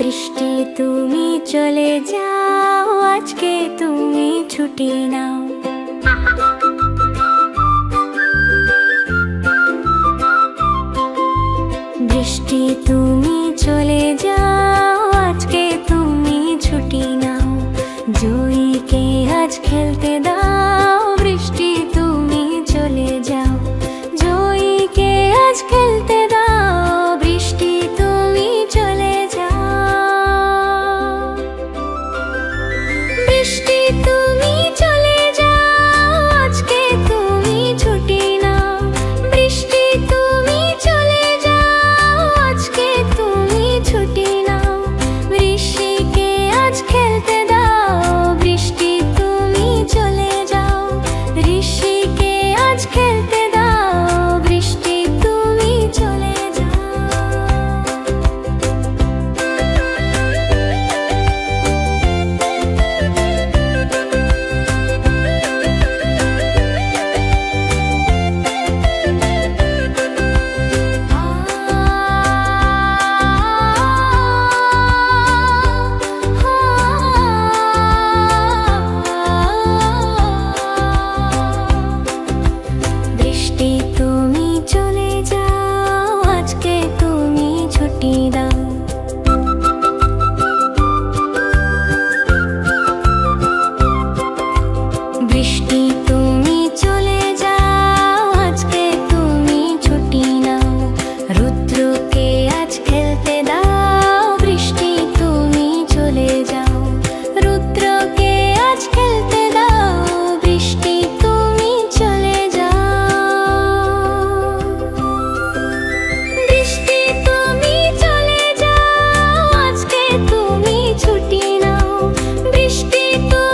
বৃষ্টি, তুমি চলে যাও। আজকে তুমি ছুটি নাও। বৃষ্টি, তুমি চলে যাও। আজকে তুমি ছুটি নাও। জয়ীকে আজ খেলতে দাও। বৃষ্টি, তুমি চলে যাও। জয়ীকে আজ খেল лишь ছুটি নাও বৃষ্টি তো